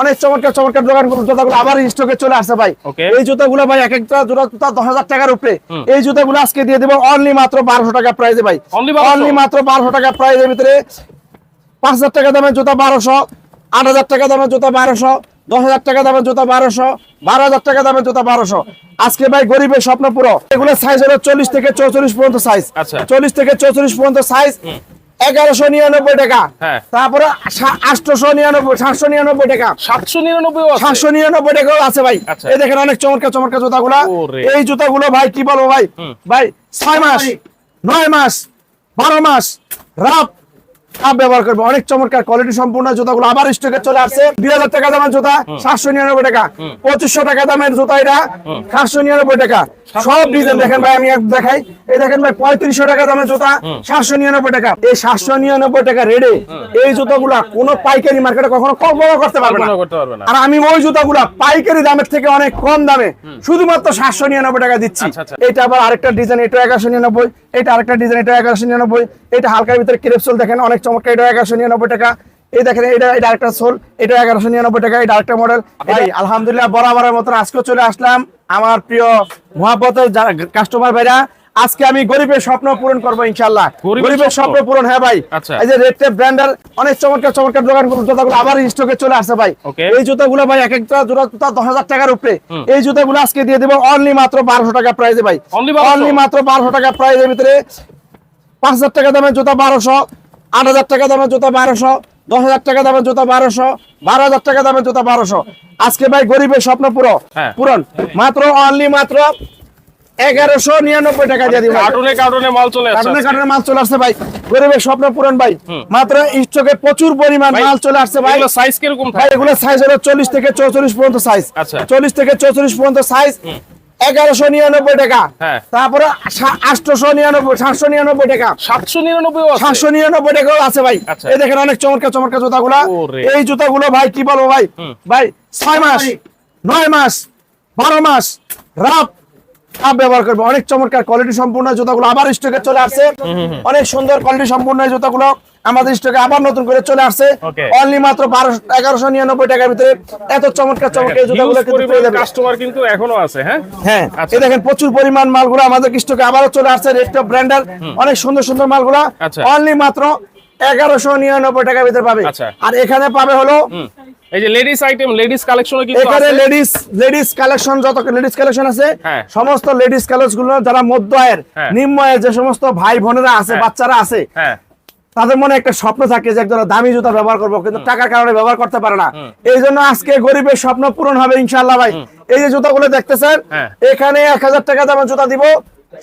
অনেক চমৎকার চমৎকার দোকান জুতাগুলো আবার স্টকে চলে আসছে ভাই. এই জুতাগুলো ভাই এক একটা জোড়া জুতা দশ হাজার টাকার উপরে। এই জুতাগুলো আজকে দিয়ে দেবো অনলি মাত্র বারোশো টাকা প্রাইজে ভাই। অনলি মাত্র বারোশো টাকা প্রাইজের ভিতরে পাঁচ হাজার টাকা দামের জুতা বারোশো আট হাজার টাকা দামের জুতা বারোশো দশ হাজার টাকা দামের জুতা বারোশো বারো হাজার টাকা দামের জুতা বারোশো। আজকে ভাই গরিবের স্বপ্ন পুরো। এগুলো সাইজ হলো চল্লিশ থেকে চৌচল্লিশ পর্যন্ত সাইজ আচ্ছা। চল্লিশ থেকে চৌচল্লিশ পর্যন্ত সাইজ এগারোশো নিরানব্বই টাকা। হ্যাঁ। তারপরে আটশোশো নিরানব্বই সাতশো নিরানব্বই টাকা। সাতশো নিরানব্বই সাতশো নিরানব্বই টাকাও আছে ভাই। আচ্ছা। এই দেখেন অনেক চমৎকার চমৎকার জুতাগুলো। এই জুতাগুলো ভাই কি বলব ভাই? ভাই ছয় মাস নয় মাস বারো মাস রাপ ব্যবহার করব। অনেক চমৎকার কোয়ালিটি সম্পূর্ণ জুতাগুলো আবার স্টকে চলে আসছে। দুই হাজার টাকা দামের জুতা সাতশো নিরানব্বই টাকা। পঁচিশশো টাকা দামের জুতা এটা সাতশো নিরানব্বই টাকা। সব ডিজাইন দেখেন ভাই আমি দেখাই। এই দেখেন ভাই পঁয়ত্রিশশো টাকা দামের জুতা সাতশো নিরানব্বই টাকা। এই সাতশো নিরানব্বই টাকা রেডে। এই জুতাগুলা কোনো পাইকারি মার্কেটে কখনো কল্পনা করতে পারবে না। আর আমি ওই জুতাগুলা পাইকারি দামের থেকে অনেক কম দামে শুধুমাত্র সাতশো নিরানব্বই টাকা দিচ্ছি। আচ্ছা, আচ্ছা। এটা আবার আরেকটা ডিজাইন এটা এগারোশো নিরানব্বই এটা আরেকটা ডিজাইন এটা এগারোশো নিরানব্বই এটা হালকার ভিতরে ক্রেপসোল দেখেন অনেক চমৎকার এটা এগারোশো নিরানব্বই টাকা। এই দেখেন এটা এটা আরেকটা সোল এটা এগারোশো নিরানব্বই টাকা এটা আরেকটা মডেল। ভাই আলহামদুলিল্লাহ বরাবরের মতন আজকেও চলে আসলাম। আমার প্রিয় মহাপতের কাস্টমার ভাইরা আজকে আমি গরিবের স্বপ্ন পূরণ করব ইনশাল্লাহ গরিবের স্বপ্ন? পূরণ হ্যাঁ ভাই। আচ্ছা। এই যে রেড টেপ ব্র্যান্ডের অনেক চমৎকার চমৎকার দোকান জুতাগুলো আবার স্টকে চলে আসছে ভাই. এই জুতাগুলো ভাই এক একটা জোড়া জুতা দশ হাজার টাকার উপরে। এই জুতাগুলো আজকে দিয়ে দেবো অনলি মাত্র বারোশো টাকা প্রাইজে ভাই। অনলি মাত্র বারোশো টাকা প্রাইজের ভিতরে পাঁচ হাজার টাকা দামের জুতা বারোশো আট হাজার টাকা দামের জুতা বারোশো দশ হাজার টাকা দামের জুতা বারোশো বারো হাজার টাকা দামের জুতা বারোশো। আজকে ভাই গরিবের স্বপ্ন পুরো হ্যাঁ। পূরণ। মাত্র অনলি মাত্র এগারোশো নিরানব্বই টাকা দিয়ে দিব কার্টুনে কার্টুনে মাল চলে আসছে কারণে কারণে মাল চলে আসছে ভাই। গরিবের স্বপ্ন পূরণ ভাই। মাত্র স্টকে প্রচুর পরিমাণ মাল চলে আসছে ভাই। সাইজ কীরকম ভাই এগুলো সাইজ হলো চল্লিশ থেকে চৌচল্লিশ পর্যন্ত সাইজ আচ্ছা। চল্লিশ থেকে চৌচল্লিশ পর্যন্ত সাইজ এগারোশো নিরানব্বই টাকা। হ্যাঁ। তারপরে আটশো নিরানব্বই সাতশো নিরানব্বই টাকা। সাতশো নিরানব্বই সাতশো নিরানব্বই টাকাও আছে ভাই। আচ্ছা। এই দেখেন অনেক চমৎকার চমৎকার জুতাগুলো। এই জুতাগুলো ভাই কি বলব ভাই? ভাই ছয় মাস নয় মাস বারো মাস রাপ ব্যবহার করব। অনেক চমৎকার কোয়ালিটি সম্পূর্ণ জুতাগুলো আবার স্টকে চলে আসছে। অনেক সুন্দর কোয়ালিটি সম্পূর্ণ জুতাগুলো। আমাদের স্টকে আবার নতুন করে চলে আসছে. অনলি মাত্র বারোশো এগারোশো নিরানব্বই টাকার ভিতরে এত চমৎকার চমৎকার জুতাগুলো কিন্তু কাস্টমার কিন্তু এখনও আছে হ্যাঁ হ্যাঁ আচ্ছা। এই দেখেন প্রচুর পরিমাণ মালগুলো আমাদের স্টকে আবারও চলে আসছে রেস্টপ ব্র্যান্ডের অনেক সুন্দর সুন্দর মালগুলো আচ্ছা। অনলি মাত্র এগারোশো নিরানব্বই টাকার ভিতরে পাবে আচ্ছা। আর এখানে পাবে হলো এই যে লেডিস আইটেম লেডিস কালেকশনে কিন্তু এখানে লেডিস লেডিস কালেকশন যত লেডিস কালেকশন আছে হ্যাঁ। সমস্ত লেডিস কালেকশনগুলো যারা মধ্য আয়ের হ্যাঁ। নিম্ন আয়ের যে সমস্ত ভাই বোনেরা আছে হ্যাঁ। বাচ্চারা আছে তাদের মনে একটা স্বপ্ন থাকে যে একজন দামি জুতা ব্যবহার করব কিন্তু টাকার কারণে ব্যবহার করতে পারে না। এই জন্য আজকে গরিবের স্বপ্ন পূরণ হবে ইনশাল্লাহ ভাই। এই যে জুতাগুলো দেখতেছেন হ্যাঁ। এখানে এক হাজার টাকা দামের জুতা দিব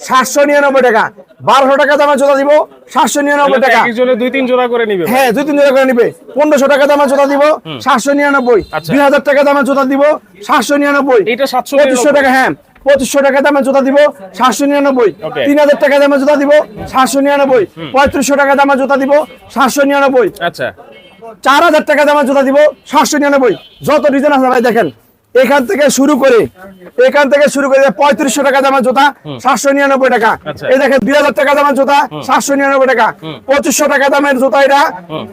সাতশো নিরানব্বই টাকা। বারোশো টাকা দামের জুতা দিব সাতশো নিরানব্বই টাকা। দুই তিন জোড়া করে নিবে হ্যাঁ দুই তিন জোড়া করে নিবে। পনেরোশো টাকা দামের জুতা দিব সাতশো নিরানব্বই। আচ্ছা। দুই হাজার টাকা দামের জুতা দিব সাতশো নিরানব্বই। এটা সাতশো টাকা হ্যাঁ। পঁচিশশো টাকা দামে জুতা দিব সাতশো নিরানব্বই। তিন হাজার টাকা দামে জুতা দিব সাতশো নিরানব্বই। পঁয়ত্রিশশো টাকা দামে জুতা দিব সাতশো নিরানব্বই। আচ্ছা। চার হাজার টাকা দামে জুতা দিব সাতশো নিরানব্বই। যত ডিজাইন আছে ভাই দেখেন। এখান থেকে শুরু করে এখান থেকে শুরু করে পঁয়ত্রিশশো টাকা দামের জুতা সাতশো নিরানব্বই টাকা। আচ্ছা। এই দেখেন দুই হাজার টাকা দামের জুতা সাতশো নিরানব্বই টাকা। পঁচিশশো টাকা দামের জুতা এটা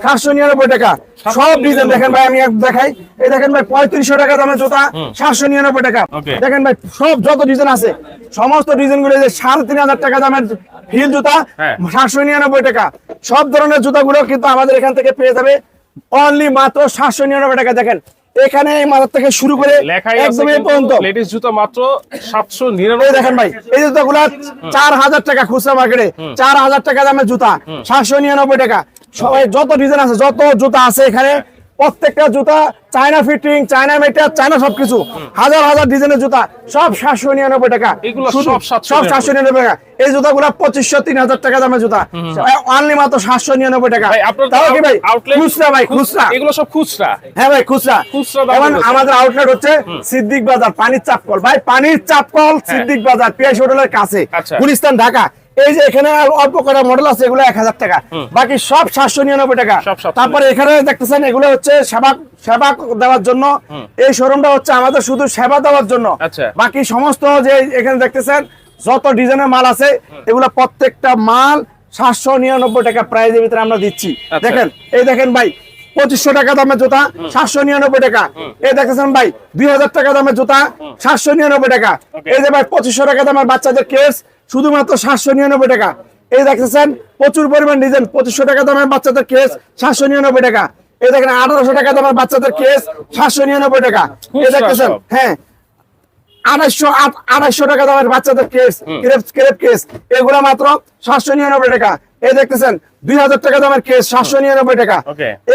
সাতশো নিরানব্বই টাকা। সব ডিজাইন দেখেন ভাই আমি দেখাই। এই দেখেন ভাই পঁয়ত্রিশশো টাকা দামের জুতা সাতশো নিরানব্বই টাকা। দেখেন ভাই সব যত ডিজাইন আছে সমস্ত ডিজাইনগুলো সাড়ে তিন হাজার টাকা দামের হিল জুতা হ্যাঁ। সাতশো নিরানব্বই টাকা। সব ধরনের জুতাগুলো কিন্তু আমাদের এখান থেকে পেয়ে যাবে। অনলি মাত্র সাতশো নিরানব্বই টাকা দেখেন। এখানে মাথার থেকে শুরু করে একদম এই পর্যন্ত। লেডিস জুতা মাত্র সাতশো এই নিরানব্বই দেখেন ভাই এই জুতাগুলো চার হাজার টাকা খুচরা মার্কেটে চার হাজার টাকা দামের জুতা সাতশো নিরানব্বই টাকা। সবাই যত ডিজাইন আছে যত জুতা আছে এখানে প্রত্যেকটা জুতা China fitting China matter China সবকিছু। হাজার হাজার ডিজাইনের জুতা সব সাতশো নিরানব্বই টাকা। সব সাতশো নিরানব্বই। টাকা। এই জুতাগুলো পঁচিশশো তিন হাজার টাকা দামের জুতা। অনলি মাত্র সাতশো নিরানব্বই টাকা। তাও কি ভাই? খুচরা ভাই খুচরা। এগুলো সব খুচরা। হ্যাঁ ভাই খুচরা। খুচরা এবং আমাদের আউটলেট হচ্ছে সিদ্দিক বাজার পানির চাপকল। ভাই পানির চাপকল সিদ্দিক বাজার পিয়াস হোটেলের কাছে। আচ্ছা। গুলিস্তান ঢাকা। এই যে এখানে অল্প কটা মডেল আছে এগুলো এক হাজার টাকা। বাকি সব সাতশো নিরানব্বই টাকা। তারপরে এখানে দেখতেছেন এগুলো হচ্ছে সেবা সেবা দেওয়ার জন্য। এই শোরুমটা হচ্ছে আমাদের শুধু সেবা দেওয়ার জন্য। আচ্ছা। বাকি সমস্ত যে এখানে দেখতেছেন যত ডিজাইনের মাল আছে এগুলো প্রত্যেকটা মাল সাতশো নিরানব্বই টাকা প্রাইজের ভিতরে আমরা দিচ্ছি। আচ্ছা। দেখেন এই দেখেন ভাই পঁচিশশো টাকা দামের জুতা সাতশো নিরানব্বই টাকা। এই দেখেছেন ভাই দুই হাজার টাকা দামের জুতা সাতশো নিরানব্বই টাকা। এই যে ভাই পঁচিশশো টাকা দামের বাচ্চাদের কেস শুধুমাত্র সাতশো নিরানব্বই টাকা। এই দেখেছেন প্রচুর পরিমাণ ডিজাইন পঁচিশশো টাকা দামের বাচ্চাদের কেস সাতশো নিরানব্বই টাকা। এই দেখেন আঠারোশো টাকা দামের বাচ্চাদের কেস সাতশো নিরানব্বই টাকা। এই দেখতেছেন হ্যাঁ। আড়াইশো আট- আড়াইশো টাকা দামের বাচ্চাদের কেস ক্রেপ ক্রেপ কেস এগুলো মাত্র সাতশো নিরানব্বই টাকা। এই দেখতেছেন দুই হাজার টাকা দামের কেস সাতশো নিরানব্বই টাকা।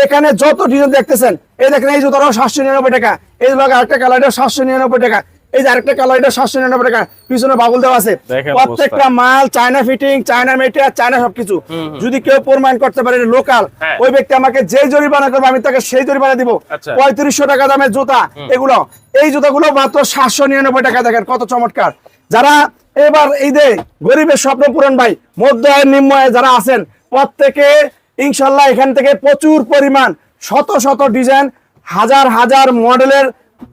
এখানে যত ডিজাইন দেখতেছেন এই দেখেন এই জুতাটাও সাতশো নিরানব্বই টাকা। এই লগে আরেকটা কালারটা সাতশো নিরানব্বই টাকা। এই যে আরেকটা কালারটা সাতশো নিরানব্বই টাকা। পিছনে বাবুল দেওয়া আছে। প্রত্যেকটা মাল China fitting China material China সবকিছু। যদি কেউ প্রমাণ করতে পারে লোকাল হ্যাঁ। ওই ব্যক্তি আমাকে যে জরিমানা করবে আমি তাকে সেই জরিমানা দিব। আচ্ছা। পঁয়ত্রিশশো টাকা দামের জুতা এগুলো। এই জুতাগুলো মাত্র সাতশো নিরানব্বই টাকা দেখেন কত চমৎকার। যারা এবার এই যে গরিবের স্বপ্ন পূরণ ভাই মধ্য আয়ের নিম্ন আয়ের যারা আছেন প্রত্যেকে ইনশাল্লাহ এখান থেকে প্রচুর পরিমাণ শত শত ডিজাইন হাজার হাজার মডেলের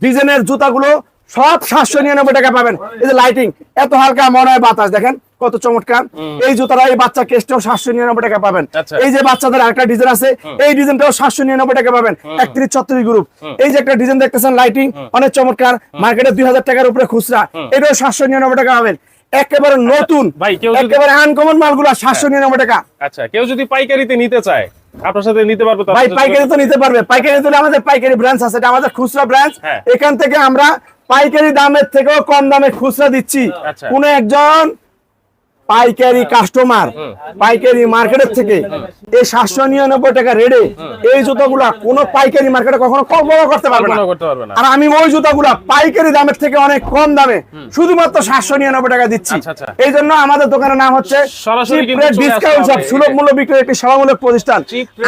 ডিজাইনের জুতাগুলো সব সাতশো নিরানব্বই টাকা পাবেন। এই যে লাইটিং এত হালকা মনে হয় বাতাস দেখেন কত চমৎকার। এই জুতারা এই বাচ্চা কেসটাও সাতশো নিরানব্বই টাকা পাবেন। আচ্ছা। এই যে বাচ্চাদের আরেকটা ডিজাইন আছে এই ডিজাইনটাও সাতশো নিরানব্বই টাকা পাবেন। একত্রিশ ছত্রিশ গ্রুপ এই যে একটা ডিজাইন দেখতেছেন লাইটিং অনেক চমৎকার। মার্কেটে দুই হাজার টাকার উপরে খুচরা। এটাও সাতশো নিরানব্বই টাকা পাবেন। একেবারে নতুন ভাই, কেউ একেবারে আনকমন মালগুলো সাতশো নিরানব্বই টাকা আচ্ছা কেউ যদি পাইকারিতে নিতে চায় আপনার সাথে নিতে পারবে ভাই আপনার পাইকারি তো নিতে পারবে পাইকারি তো আমাদের পাইকারি ব্রাঞ্চ আছে এটা আমাদের খুচরা ব্রাঞ্চ হ্যাঁ। এখান থেকে আমরা পাইকারি দামের থেকেও কম দামে খুচরা দিচ্ছি আচ্ছা। কোন একজন পাইকারি কাস্টমার পাইকারি মার্কেটের থেকে। এই সাতশো নিরানব্বই টাকা রেডে এই জুতোগুলা কোনো পাইকারি মার্কেটে কখনো কল্পনা করতে পারবে না। আর আমি ওই জুতাগুলা পাইকারি দামের থেকে অনেক কম দামে শুধুমাত্র সাতশো নিরানব্বই টাকা দিচ্ছি। আচ্ছা, আচ্ছা। এই জন্য আমাদের দোকানের নাম হচ্ছে ডিসকাউন্ট শপ সুলভ মূল্য বিক্রয় একটি সেবামূলক প্রতিষ্ঠান।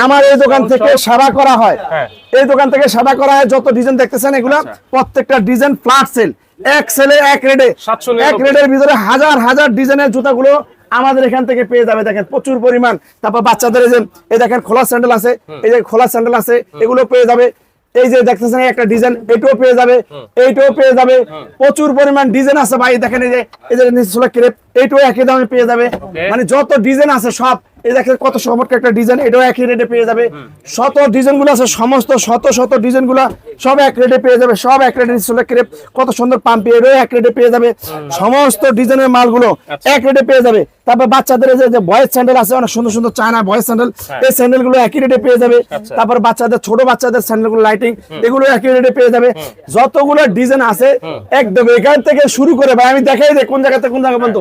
আমার এই দোকান থেকে। সেবা করা হয়। হ্যাঁ। এই দোকান থেকে সেবা করা হয় যত ডিজাইন দেখতেছেন এগুলো আচ্ছা। প্রত্যেকটা ডিজাইন ফ্ল্যাট সেল এক সেলে এক রেডে 799 এক রেডের ভিতরে হাজার হাজার ডিজাইনের জুতাগুলো আমাদের এখান থেকে পেয়ে যাবে। দেখেন প্রচুর পরিমাণ। তারপর বাচ্চাদের এই যে এই দেখেন খোলা স্যান্ডেল আছে। এই যে খোলা স্যান্ডেল আছে এগুলো পেয়ে যাবে। এই যে দেখতেছেন একটা ডিজাইন এটাও পেয়ে যাবে। এইটাও পেয়ে যাবে। প্রচুর পরিমাণ ডিজাইন আছে ভাই। দেখেন এই যে এই যে নিচে ক্রেপ এইটাও একই দামে পেয়ে যাবে। মানে যত ডিজাইন আছে সব এই দেখেন কত চমৎকার একটা ডিজাইন এটাও একই রেটে পেয়ে যাবে। শত ডিজাইনগুলো আছে সমস্ত শত শত ডিজাইনগুলো সব এক রেটে পেয়ে যাবে সব এক রেটে ক্রেপ কত সুন্দর পাম্পি এটাও এক রেটে পেয়ে যাবে। সমস্ত ডিজাইনের মালগুলো এক রেটে পেয়ে যাবে। তারপর বাচ্চাদের যে- যে স্যান্ডেল আছে অনেক সুন্দর সুন্দর চায়না স্যান্ডেল এই স্যান্ডেলগুলো একই রেটে পেয়ে যাবে। আচ্ছা। তারপর বাচ্চাদের ছোট বাচ্চাদের স্যান্ডেলগুলো লাইটিং এগুলো একই রেটে পেয়ে যাবে। যতগুলো ডিজাইন আছে একদম এখান থেকে শুরু করে ভাই আমি দেখাই দে কোন জায়গা থেকে কোন জায়গা পর্যন্ত।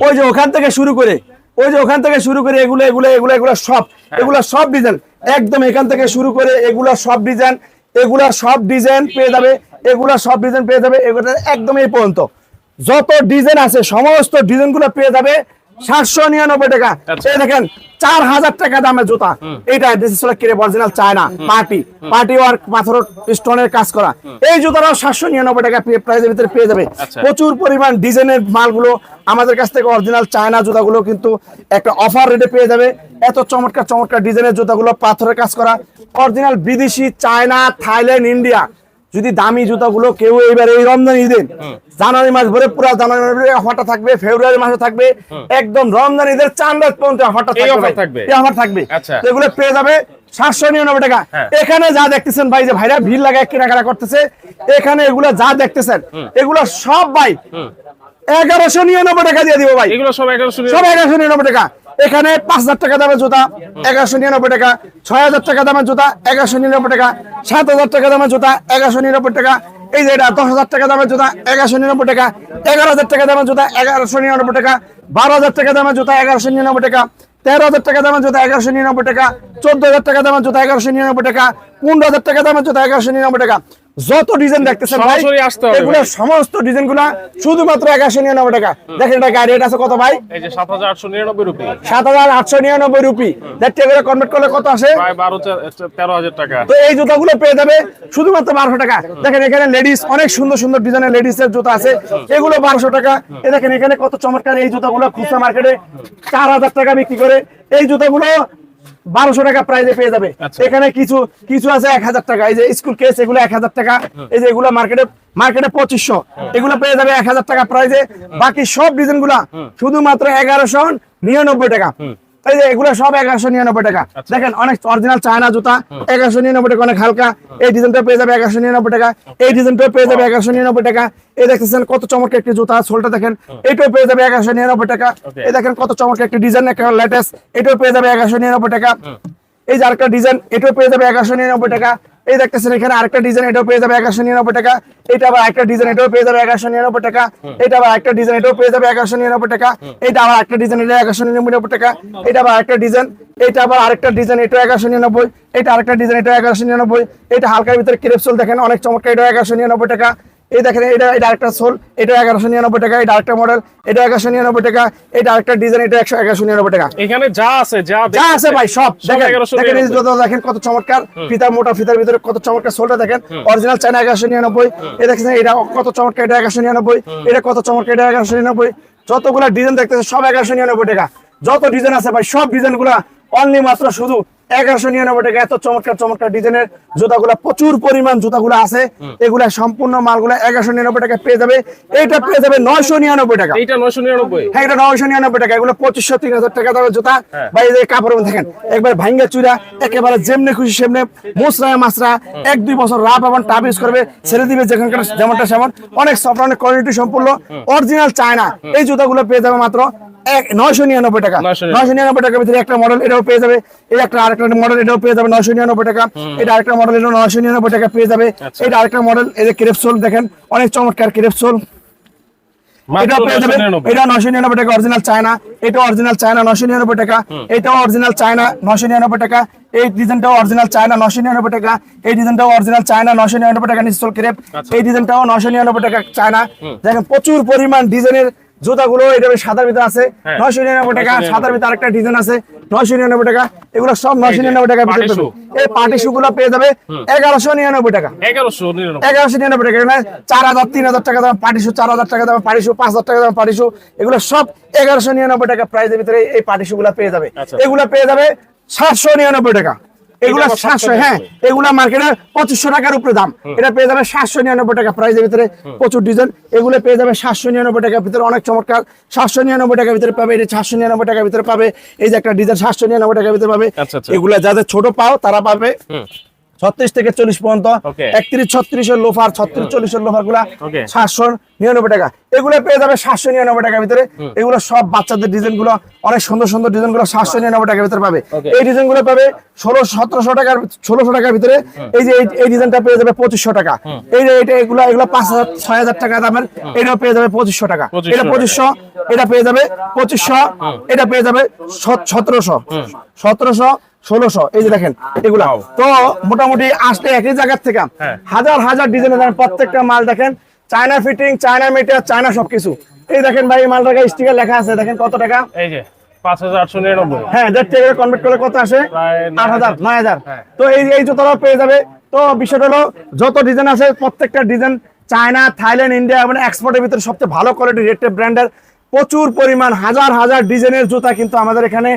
ওই যে ওখান থেকে শুরু করে। ওই যে ওখান থেকে শুরু করে এগুলো এগুলো এগুলো এগুলো সব এগুলো সব ডিজাইন একদম এখান থেকে শুরু করে এগুলো সব ডিজাইন এগুলা সব ডিজাইন পেয়ে যাবে এগুলা সব ডিজাইন পেয়ে যাবে এগুলো একদম এই পর্যন্ত। যত ডিজাইন আছে সমস্ত ডিজাইনগুলো পেয়ে যাবে সাতশো নিরানব্বই টাকা। আচ্ছা। এই দেখেন চার হাজার টাকা দামের জুতা। এইটা কিরে original China party. Party work পাথর স্টোনের কাজ করা। এই জুতাটাও সাতশো নিরানব্বই টাকা প্রাইসের ভিতরে পেয়ে যাবে। আচ্ছা। প্রচুর পরিমাণ ডিজাইনের মালগুলো আমাদের কাছ থেকে অরিজিনাল চায়না জুতাগুলো কিন্তু একটা অফার রেটে পেয়ে যাবে। এত চমৎকার চমৎকার ডিজাইনের জুতাগুলো পাথরের কাজ করা। অরিজিনাল বিদেশি চায়না থাইল্যান্ড ইন্ডিয়া। যদি দামি জুতাগুলো কেউ এইবার এই রমজান ঈদের জানুয়ারি মাস ভরে পুরো জানুয়ারি অফারটা থাকবে ফেব্রুয়ারি মাসে থাকবে একদম রমজান ঈদের চান্দ রাত পর্যন্ত অফারটা থাকবে অফার থাকবে? আচ্ছা। এগুলো পেয়ে যাবে সাতশো নিরানব্বই টাকা। হ্যাঁ। এখানে যা দেখতেছেন ভাই যে ভাইরা ভিড় লাগায় কেনাকাটা করতেছে এখানে এগুলো যা দেখতেছেন এগুলো সব ভাই এগারোশো নিরানব্বই টাকা দিয়ে দিব ভাই। এগুলো সব এগারোশো সব এগারোশো নিরানব্বই টাকা। এখানে পাঁচ হাজার টাকা দামের জুতা এগারোশো নিরানব্বই টাকা। ছয় হাজার টাকা দামের জুতা এগারোশো নিরানব্বই টাকা। সাত হাজার টাকা দামের জুতা এগারোশো নিরানব্বই টাকা। এই যে এটা দশ হাজার টাকা দামের জুতা এগারোশো নিরানব্বই টাকা। এগারো হাজার টাকা দামের জুতা এগারোশো নিরানব্বই টাকা। বারো হাজার টাকা দামের জুতা এগারোশো নিরানব্বই টাকা। তেরো হাজার টাকা দামের জুতা, এগারোশো নিরানব্বই টাকা, চোদ্দ হাজার টাকা দামের জুতা, এগারোশো নিরানব্বই টাকা, পনেরো হাজার টাকা দামের জুতা, এগারোশো নিরানব্বই টাকা। যত ডিজাইন দেখতেছেন ভাই এগুলো সমস্ত ডিজাইনগুলা শুধুমাত্র এগারোশো নিরানব্বই টাকা। দেখেন এটা রেট আছে কত ভাই? এই যে সাত হাজার আটশো নিরানব্বই রুপি। সাত হাজার আটশো নিরানব্বই রুপি। দেখতে করে কনভার্ট করলে কত আসে? চা- তেরো হাজার টাকা। তো এই জুতাগুলো পেয়ে যাবে শুধুমাত্র বারোশো টাকা। দেখেন এখানে লেডিস অনেক সুন্দর সুন্দর ডিজাইনের লেডিস এর জুতা আছে। এগুলো বারোশো টাকা। এ দেখেন এখানে কত চমৎকার এই জুতাগুলো খুচরা মার্কেটে চার হাজার টাকা বিক্রি করে। এই জুতাগুলো বারোশো টাকা প্রাইজে পেয়ে যাবে। আচ্ছা। এখানে কিছু কিছু আছে এক হাজার টাকা। এই যে স্কুল কেস এগুলো এক হাজার টাকা। এই যে এগুলো মার্কেটে মার্কেটে পঁচিশশো। এগুলো পেয়ে যাবে এক হাজার টাকা প্রাইজে বাকি সব ডিজাইনগুলা শুধুমাত্র এগারোশো নিরানব্বই টাকা। এই যে এগুলো সব এগারোশো নিরানব্বই টাকা। দেখেন অনেক অরিজিনাল চায়না জুতা এগারোশো নিরানব্বই টাকা অনেক হালকা। এই ডিজাইনটা পেয়ে যাবে এগারোশো নিরানব্বই টাকা। এই ডিজাইনটা পেয়ে যাবে এগারোশো নিরানব্বই টাকা। এই দেখতেছেন কত চমৎকার একটি জুতা সোলটা দেখেন। এটাও পেয়ে যাবে এগারোশো নিরানব্বই টাকা। এই দেখেন কত চমৎকার একটি ডিজাইন একটা লেটেস্ট এটাও পেয়ে যাবে এগারোশো নিরানব্বই টাকা। এই যার একটা ডিজাইন এটাও পেয়ে যাবে এগারোশো নিরানব্বই টাকা। এই দেখতেছেন এখানে আরেকটা ডিজাইন এটাও পেয়ে যাবে একশো নিরানব্বই টাকা। এটা আবার একটা ডিজাইন এটাও পেয়ে যাবে একশো নিরানব্বই টাকা। এটা আবার একটা ডিজাইন এটাও পেয়ে যাবে একশো নিরানব্বই টাকা। এটা আবার একটা ডিজাইন এটা একশো নিরানব্বই টাকা। এটা আবার একটা ডিজাইন এটা আবার আরেকটা ডিজাইন এটা একশো নিরানব্বই। এটা আরেকটা ডিজাইন এটা একশো নিরানব্বই। এটা হালকার ভিতরে ক্রেপসোল দেখেন অনেক চমৎকার এটা একশো নিরানব্বই টাকা। এই দেখেন এটা এটা আরেকটা সোল এটা এগারোশো নিরানব্বই টাকা এটা আরেকটা মডেল এটা এগারোশো নিরানব্বই টাকা এটা আরেকটা ডিজাইন এটা একশো এগারোশো নিরানব্বই টাকা। এখানে যা আছে যা যা আছে ভাই সব। দেখেন দেখেন কত চমৎকার ফিতা মোটা ফিতার ভিতরে কত চমৎকার সোলটা দেখেন। অরিজিনাল চায়না এগারোশো নিরানব্বই। এই দেখেন এটা কত চমৎকার এটা এগারোশো নিরানব্বই। এটা কত চমৎকার এটা এগারোশো নিরানব্বই। যতগুলো ডিজাইন দেখতেছে সব এগারোশো নিরানব্বই টাকা। যত ডিজাইন আছে ভাই সব ডিজাইনগুলা অনলি মাত্র শুধু এগারোশো নিরানব্বই টাকা। এত চমৎকার চমৎকার ডিজাইনের জুতাগুলা প্রচুর পরিমাণ জুতাগুলো আছে। এগুলা সম্পূর্ণ মালগুলা এগারোশো নিরানব্বই টাকা পেয়ে যাবে। এটা পেয়ে যাবে নয়শো নিরানব্বই টাকা। এইটা নয়শো নিরানব্বই? হ্যাঁ এটা নয়শো নিরানব্বই টাকা। এগুলো পঁচিশশো তিন হাজার টাকা দামের জুতা। হ্যাঁ। বা এই যে কাপড় দেখেন একবার ভাঙ্গা চুরা একেবারে যেমনে খুশি সেমনে মোসরায় মাসরা এক দুই বছর রাপ এবং ইউজ করবে ছেড়ে দিবে যেখানকার যেমনটা সেমন। অনেক সফট অনেক কোয়ালিটি সম্পূর্ণ। অরিজিনাল চায়না এই জুতাগুলো পেয়ে যাবে মাত্র নয়শো নিরানব্বই টাকা নয়শো নিরানব্বই টাকার ভিতরে একটা মডেল এটাও পেয়ে যাবে এই একটা আরেকটা মডেল এটাও পেয়ে যাবে নয়শো নিরানব্বই টাকা এটা আরেকটা মডেল এটা নয়শো নিরানব্বই টাকা পেয়ে যাবে আচ্ছা। এটা আরেকটা মডেল এই যে ক্রেপসোল দেখেন অনেক চমৎকার ক্রেপসোল এটা পেয়ে যাবেন এটা নশো নিরানব্বই টাকা অরিজিনাল চায়না এটা অরিজিনাল চায়না নশো নিরানব্বই টাকা এটাও অরিজিনাল চায়না নশো নিরানব্বই টাকা এই ডিজাইনটাও অরিজিনাল চায়না নশো নিরানব্বই টাকা এই ডিজাইনটাও অরিজিনাল চায়না নশো নিরানব্বই টাকা নিশ্চল ক্রেপ আচ্ছা। এই ডিজাইনটাও নশো নিরানব্বই টাকা চায়না দেখেন প্রচুর পরিমাণ ডিজাইনের জুতাগুলো এটা সাদার ভিতরে আছে হ্যাঁ। নশো নিরানব্বই টাকা 999 সাদার ভিতরে আরেকটা ডিজাইন আছে নশো নিরানব্বই টাকা এগুলো সব নয়শো নিরানব্বই টাকা এই পার্টি শু। গুলো পেয়ে যাবে এগারোশো নিরানব্বই টাকা। এগারোশো নিরানব্বই। টাকা এখানে চার হাজার তিন হাজার টাকা দাম পাটিশু চার হাজার টাকা দাম পাটিশু পাঁচ হাজার টাকা দাম পাটিশু এগুলো সব এগারোশো নিরানব্বই টাকা প্রাইসের ভিতরে এই পাটিশু গুলা পেয়ে যাবে। আচ্ছা। এগুলো পেয়ে যাবে সাতশো নিরানব্বই টাকা। এগুলো সাতশো হ্যাঁ এগুলা মার্কেটে পঁচিশশো টাকার উপরে দাম। এটা পেয়ে যাবে সাতশো নিরানব্বই টাকা প্রাইসের ভিতরে প্রচুর ডিজাইন এগুলো পেয়ে যাবে সাতশো নিরানব্বই টাকার ভিতরে অনেক চমৎকার। সাতশো নিরানব্বই টাকার ভিতরে পাবে এটা সাতশো নিরানব্বই টাকার ভিতরে পাবে। এই যে একটা ডিজাইন সাতশো নিরানব্বই টাকার ভিতরে পাবে। আচ্ছা, আচ্ছা। এগুলা যাদের ছোট পাও তারা পাবে। ছত্রিশ থেকে চল্লিশ পর্যন্ত. একত্রিশ ছত্রিশের লোফার ছত্রিশ চল্লিশের লোফারগুলা সাতশো নিরানব্বই টাকা। এগুলো পেয়ে যাবে সাতশো নিরানব্বই টাকার ভিতরে। এগুলো সব বাচ্চাদের ডিজাইনগুলো অনেক সুন্দর সুন্দর ডিজাইনগুলো সাতশো নিরানব্বই টাকার ভিতরে পাবে। এই ডিজাইনগুলো পাবে ষোলো সতেরোশো টাকার ষোলোশো টাকার ভিতরে। এই যে এই- এই ডিজাইনটা পেয়ে যাবে পঁচিশশো টাকা। এই যে এটা এগুলো এগুলো পাঁচ হাজার ছয় হাজার টাকা দামের। এটাও পেয়ে যাবে পঁচিশশো টাকা। এটা পঁচিশশো এটা পেয়ে যাবে পঁচিশশো এটা পেয়ে যাবে সতেরোশো। সতেরোশো ষোলোশো। এই যে দেখেন এগুলা। তো মোটামুটি আসলে একই জায়গার থেকে। হাজার হাজার ডিজাইনের প্রত্যেকটা মাল দেখেন। চায়না ফিটিং চায়না চায়না সবকিছু। এই দেখেন ভাই এই মালটাকে স্টিকার লেখা আছে দেখেন কত টাকা? এই যে হ্যাঁ দেড় টাকা কনভার্ট করলে কত আসে? আট হাজার নয় হাজার। হ্যাঁ। তো এই এই পেয়ে যাবে। তো বিষয়টা হলো যত ডিজাইন আছে প্রত্যেকটা ডিজাইন চায়না থাইল্যান্ড ইন্ডিয়া মানে এক্সপোর্টের ভিতরে সবচেয়ে ভালো কোয়ালিটি ব্র্যান্ডের প্রচুর পরিমাণ হাজার হাজার ডিজাইনের জুতা কিন্তু আমাদের এখানে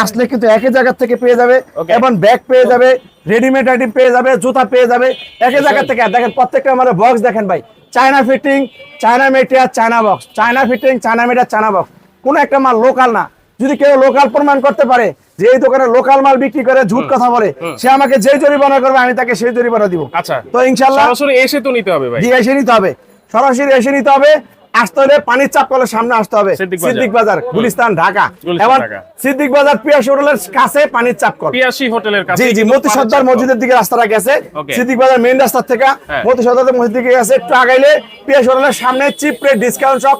আসলে কিন্তু একই জায়গা থেকে পেয়ে যাবে এবং ব্যাগ পেয়ে যাবে রেডিমেড আইটেম পেয়ে যাবে জুতা পেয়ে যাবে একই জায়গা থেকে। দেখেন প্রত্যেকটা আমাদের বক্স দেখেন ভাই China fitting China material China box China fitting China material China box কোনো একটা মাল লোকাল না। যদি কেউ লোকাল প্রমাণ করতে পারে যে এই দোকানে লোকাল মাল বিক্রি করে ঝুট কথা বলে সে আমাকে যেই জরিমানা করবে আমি তাকে সেই জরিমানা দিব। আচ্ছা। তো ইনশাল্লাহ এসে তো নিতে হবে ভাই। এসে নিতে হবে। সরাসরি এসে নিতে হবে। আসতে হলে পানির চাপ কলের সামনে আসতে হবে। সিদ্দিক বাজার। গুলিস্তান ঢাকা। এবার সিদ্দিক বাজার পিয়াস হোটেলের কাছে পানির চাপ কল। পিয়াসি হোটেলের কাছে জি জি মতি সর্দার মসজিদের দিকে রাস্তাটা গেছে. সিদ্দিক বাজার মেইন রাস্তা থেকে হ্যাঁ। মতি সর্দার মসজিদ দিকে গেছে। ট্রাক আইলে পিয়াস হোটেলের সামনে চিপ রেট ডিসকাউন্ট শপ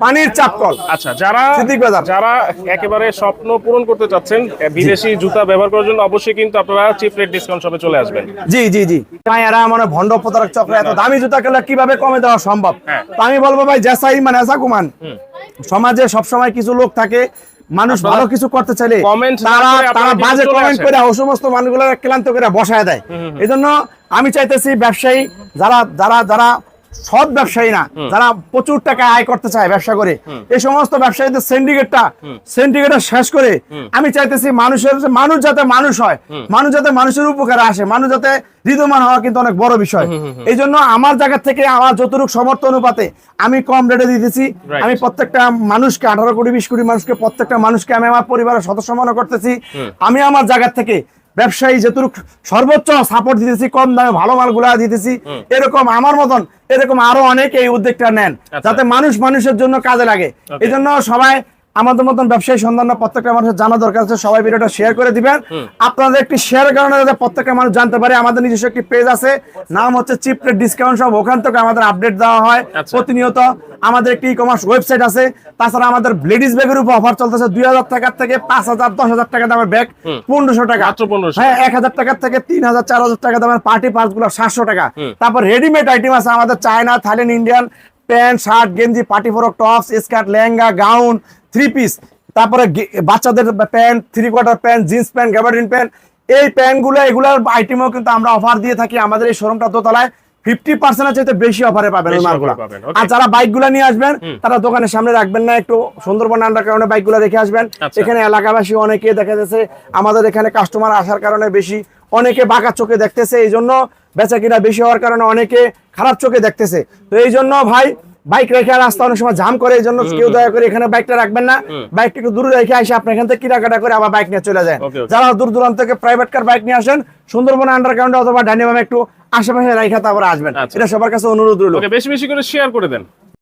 পানির চাপ কল আচ্ছা যারা সিদ্দিক বাজার। যারা একেবারে স্বপ্ন পূরণ করতে চাচ্ছেন বিদেশি জুতা ব্যবহার করার জন্য অবশ্যই কিন্তু আপনারা চিপ রেট ডিসকাউন্ট শপে চলে আসবেন। জি জি জি। তাই এরা মানে ভণ্ড প্রতারক চক্র এত দামি জুতা কিনলে কীভাবে কমে দেওয়া সম্ভব? হ্যাঁ। তো আমি বলব ভাই জেসাই মানে এসা কুমান সমাজে সবসময় কিছু লোক থাকে মানুষ ভালো কিছু করতে চাইলে তারা তারা বাজে কমেন্ট করে ও সমস্ত মানুষগুলো ক্লান্ত করে বসায় দেয়। এই জন্য আমি চাইতেছি ব্যবসায়ী যারা যারা যারা সৎ ব্যবসায়ী না যারা প্রচুর টাকা আয় করতে চায় ব্যবসা করে। এই সমস্ত ব্যবসায়ীদের সিন্ডিকেটটা সিন্ডিকেটটা শেষ করে আমি চাইতেছি মানুষের মানুষ যাতে মানুষ হয় মানুষ যাতে মানুষের উপকারে আসে মানুষ যাতে হৃদয়মান হওয়া কিন্তু অনেক বড় বিষয়। এই জন্য আমার জায়গা থেকে আমার যতটুকু সমর্থ অনুপাতে আমি কম রেটে দিতেছি। আমি প্রত্যেকটা মানুষকে আঠারো কোটি বিশ কোটি মানুষকে প্রত্যেকটা মানুষকে আমি আমার পরিবারের সদস্য মনে করতেছি। আমি আমার জায়গা থেকে ব্যবসায়ী যেটুকু সর্বোচ্চ সাপোর্ট দিতেছি কম দামে ভালো মালগুলা দিতেছি এরকম আমার মতন এরকম আরও অনেক এই উদ্যোগটা নেন। আচ্ছা। যাতে মানুষ মানুষের জন্য কাজে লাগে। এই জন্য সবাই আমাদের মতন ব্যবসায়ী সন্ধান প্রত্যেকটা মানুষের জানা দরকার আছে সবাই ভিডিওটা শেয়ার করে দিবেন। আপনাদের একটি শেয়ার কারণে যাতে প্রত্যেকটা মানুষ জানতে পারে আমাদের নিজস্ব একটি পেজ আছে নাম হচ্ছে চিপ রেট ডিসকাউন্ট সব ওখান থেকে আমাদের আপডেট দেওয়া হয়। আচ্ছা। প্রতিনিয়ত আমাদের একটি ই কমার্স ওয়েবসাইট আছে। তাছাড়া আমাদের লেডিস ব্যাগের উপর অফার চলতেছে দুই হাজার টাকার থেকে পাঁচ হাজার দশ হাজার টাকা দামের ব্যাগ পনেরোশো টাকা। মাত্র 1500 হ্যাঁ এক হাজার টাকার থেকে তিন হাজার চার হাজার টাকা দামের পার্টি পার্সগুলো সাতশো টাকা। তারপর রেডিমেড আইটেম আছে আমাদের China Thailand Indian pant shirt গেঞ্জি party frock tops skirt lehenga gown three piece তারপরে বাচ্চাদের pant three quarter pant jeans pant gabardine pant এই প্যান্টগুলো এগুলোর আইটেমও কিন্তু আমরা অফার দিয়ে থাকি আমাদের এই শোরুমটা দোতলায়। ফিফটি পার্সেন্টের চাইতে বেশি অফারে পাবেন মালগুলো আর যারা বাইকগুলো নিয়ে আসবেন তারা দোকানের সামনে রাখবেন না একটু সুন্দরবন আন্ডার কারণে বাইকগুলো রেখে আসবেন। আচ্ছা। এখানে এলাকাবাসী অনেকে দেখা যাচ্ছে আমাদের এখানে কাস্টমার আসার কারণে বেশি অনেকে বাঁকা চোখে দেখতেছে এই জন্য বেচা কিনা বেশি হওয়ার কারণে অনেকে খারাপ চোখে দেখতেছে। তো এই জন্য ভাই বাইক রেখে রাস্তা অনেক সময় জাম করে এই জন্য কেউ দয়া করে এখানে বাইকটা রাখবেন না। বাইকটা একটু দূরে রেখে আসে আপনি এখান থেকে কিনাকাটা করে আবার বাইক নিয়ে চলে যায়. যারা দূর দূরান্ত থেকে প্রাইভেট কার বাইক নিয়ে আসেন সুন্দরবন আন্ডারগ্রাউন্ডে অথবা ডাইনিমামে একটু আশেপাশে রাইখা তারপরে আসবেন। আচ্ছা। এটা সবার কাছে অনুরোধ রইল। বেশি বেশি করে শেয়ার করে দেন।